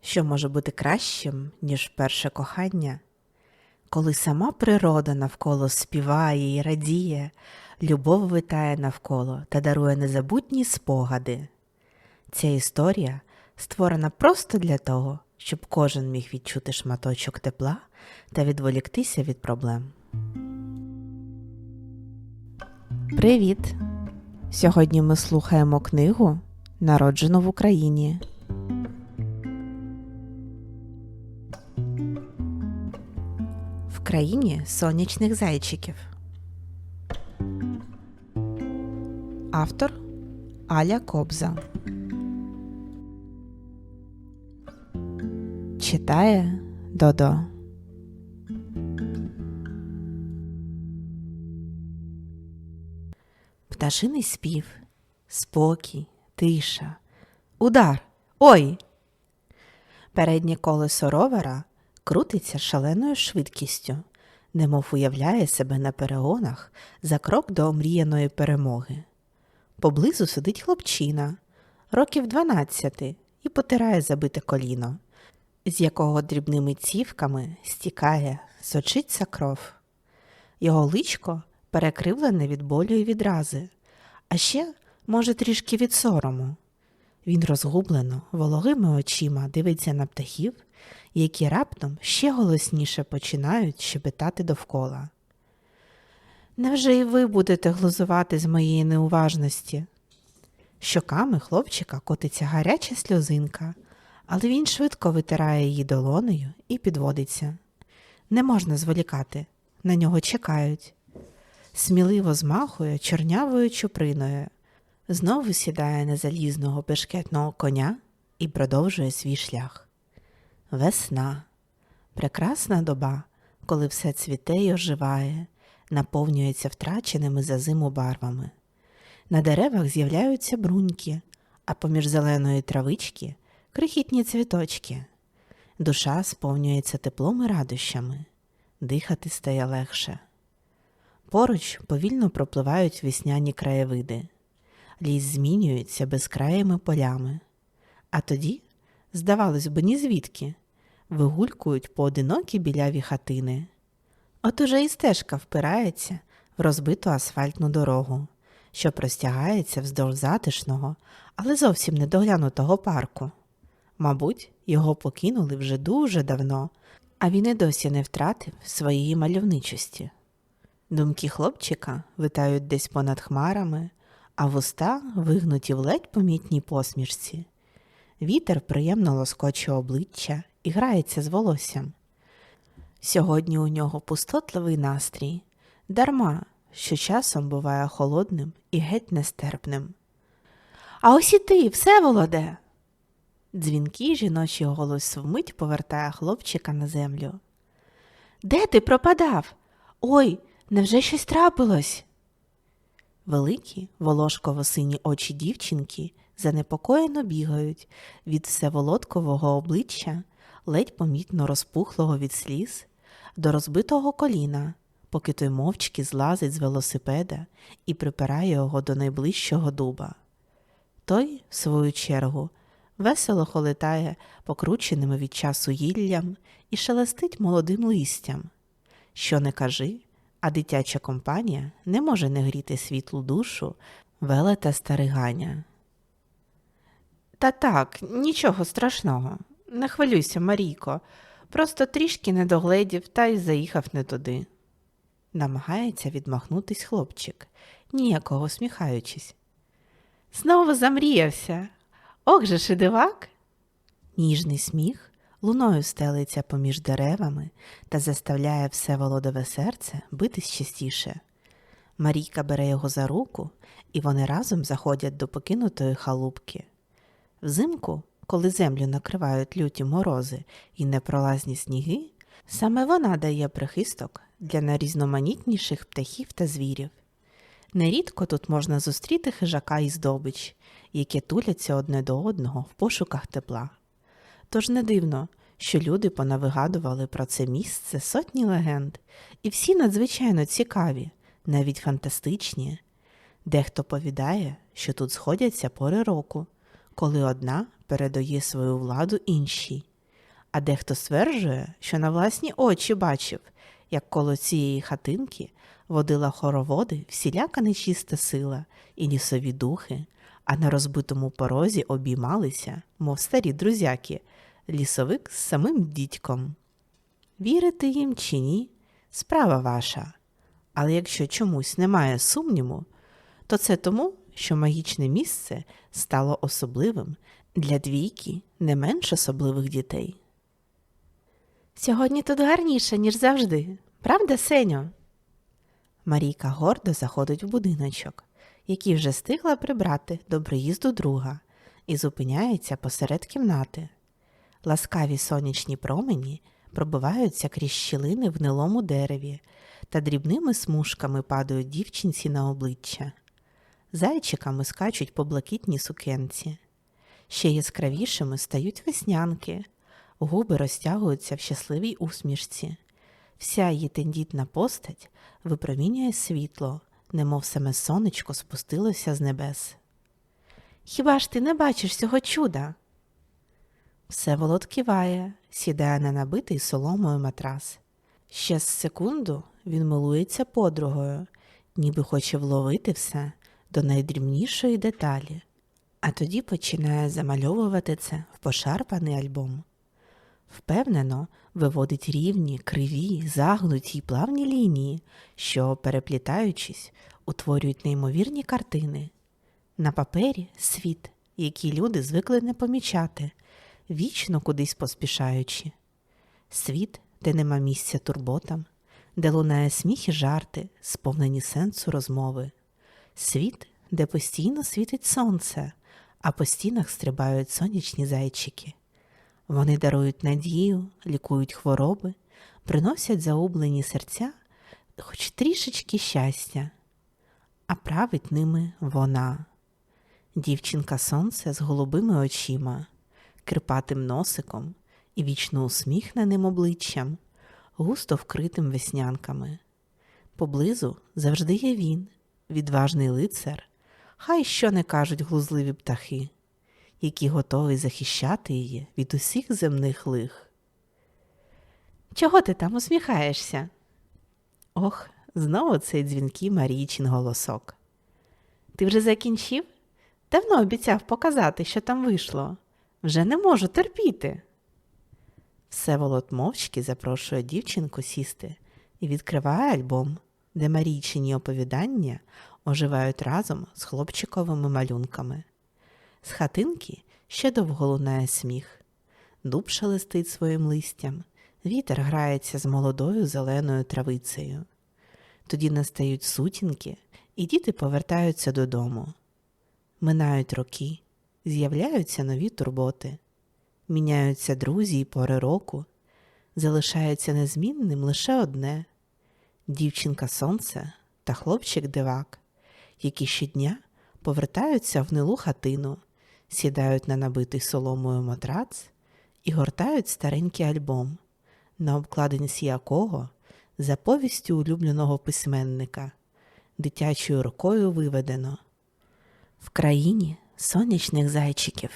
що може бути кращим, ніж перше кохання, коли сама природа навколо співає і радіє, любов витає навколо та дарує незабутні спогади. Ця історія створена просто для того, щоб кожен міг відчути шматочок тепла та відволіктися від проблем. Привіт! Сьогодні ми слухаємо книгу Народжено в Україні. Країні сонячних зайчиків. Автор Аля Кобза. Читає Додо. Пташиний спів, спокій, тиша, удар. Ой! Переднє колесо ровера крутиться шаленою швидкістю, немов уявляє себе на перегонах за крок до омріяної перемоги. Поблизу сидить хлопчина, років дванадцяти, і потирає забите коліно, з якого дрібними цівками стікає, сочиться кров. Його личко перекривлене від болю і відрази, а ще, може, трішки від сорому. Він розгублено, вологими очима дивиться на птахів, які раптом ще голосніше починають щебетати довкола. Невже і ви будете глузувати з моєї неуважності? Щоками хлопчика котиться гаряча сльозинка, але він швидко витирає її долонею і підводиться. Не можна зволікати, на нього чекають. Сміливо змахує чорнявою чуприною, знову сідає на залізного бешкетного коня і продовжує свій шлях. Весна прекрасна доба, коли все цвіте й оживає, наповнюється втраченими за зиму барвами. На деревах з'являються бруньки, а поміж зеленої травички крихітні цвіточки. Душа сповнюється теплом і радощами, дихати стає легше. Поруч повільно пропливають весняні краєвиди, ліс змінюється безкраїми полями, а тоді, здавалось би, ні звідки, вигулькують поодинокі біляві хатини. От уже і стежка впирається в розбиту асфальтну дорогу, що простягається вздовж затишного, але зовсім недоглянутого парку. Мабуть, його покинули вже дуже давно, а він і досі не втратив своєї мальовничості. Думки хлопчика витають десь понад хмарами, а вуста вигнуті в ледь помітній посмішці. Вітер приємно лоскоче обличчя і грається з волоссям. Сьогодні у нього пустотливий настрій, дарма, що часом буває холодним і геть нестерпним. А ось і ти, Всеволоде. Дзвінкий жіночий голос вмить повертає хлопчика на землю. Де ти пропадав? Ой, невже щось трапилось? Великі волошково сині очі дівчинки занепокоєно бігають від всеволодкового обличчя, ледь помітно розпухлого від сліз, до розбитого коліна, поки той мовчки злазить з велосипеда і припирає його до найближчого дуба. Той, в свою чергу, весело холитає покрученими від часу гіллям і шелестить молодим листям. Що не кажи, а дитяча компанія не може не гріти світлу душу велета стариганя. Та так, нічого страшного. Не хвилюйся, Марійко, просто трішки не догледів та й заїхав не туди. Намагається відмахнутись хлопчик, ніякого сміхаючись. Знову замріявся. Ох же ж дивак. Ніжний сміх луною стелиться поміж деревами та заставляє все володове серце битись частіше. Марійка бере його за руку, і вони разом заходять до покинутої халупки. Взимку, коли землю накривають люті морози і непролазні сніги, саме вона дає прихисток для найрізноманітніших птахів та звірів. Нерідко тут можна зустріти хижака і здобич, які туляться одне до одного в пошуках тепла. Тож не дивно, що люди понавигадували про це місце сотні легенд, і всі надзвичайно цікаві, навіть фантастичні. Дехто повідає, що тут сходяться пори року, коли одна передає свою владу іншій, а дехто стверджує, що на власні очі бачив, як коло цієї хатинки водила хороводи всіляка нечиста сила і лісові духи, а на розбитому порозі обіймалися, мов старі друзяки, лісовик з самим дідьком. Вірити їм чи ні, справа ваша. Але якщо чомусь немає сумніву, то це тому, що магічне місце стало особливим для двійки не менш особливих дітей. Сьогодні тут гарніше, ніж завжди, правда, Сеньо? Марійка гордо заходить в будиночок, який вже стигла прибрати до приїзду друга, і зупиняється посеред кімнати. Ласкаві сонячні промені пробиваються крізь щілини в гнилому дереві та дрібними смужками падають дівчинці на обличчя. Зайчиками скачуть по блакитній сукенці. Ще яскравішими стають веснянки, губи розтягуються в щасливій усмішці. Вся її тендітна постать випромінює світло, немов саме сонечко спустилося з небес. Хіба ж ти не бачиш цього чуда? Всеволод киває, сідає на набитий соломою матрас. Ще з секунду він милується подругою, ніби хоче вловити все до найдрібнішої деталі, а тоді починає замальовувати це в пошарпаний альбом. Впевнено, виводить рівні, криві, загнуті й плавні лінії, що, переплітаючись, утворюють неймовірні картини. На папері світ, який люди звикли не помічати, вічно кудись поспішаючи. Світ, де нема місця турботам, де лунає сміх і жарти, сповнені сенсу розмови. Світ, де постійно світить сонце, а по стінах стрибають сонячні зайчики. Вони дарують надію, лікують хвороби, приносять заублені серця хоч трішечки щастя, а править ними вона. Дівчинка сонце з голубими очима, кирпатим носиком і вічно усміхненим обличчям, густо вкритим веснянками. Поблизу завжди є він, відважний лицар, хай що не кажуть глузливі птахи, які готові захищати її від усіх земних лих. Чого ти там усміхаєшся? Ох, знову цей дзвінкий Марійчин голосок. Ти вже закінчив? Давно обіцяв показати, що там вийшло. Вже не можу терпіти. Всеволод мовчки запрошує дівчинку сісти і відкриває альбом, де Марійчині оповідання оживають разом з хлопчиковими малюнками. З хатинки ще довго лунає сміх. Дуб шелестить своїм листям, вітер грається з молодою зеленою травицею. Тоді настають сутінки, і діти повертаються додому. Минають роки, з'являються нові турботи, міняються друзі й пори року, залишається незмінним лише одне дівчинка сонце та хлопчик дивак, які щодня повертаються в гнилу хатину, сідають на набитий соломою матрац і гортають старенький альбом, на обкладинці якого за повістю улюбленого письменника, дитячою рукою виведено. В країні сонячних зайчиків.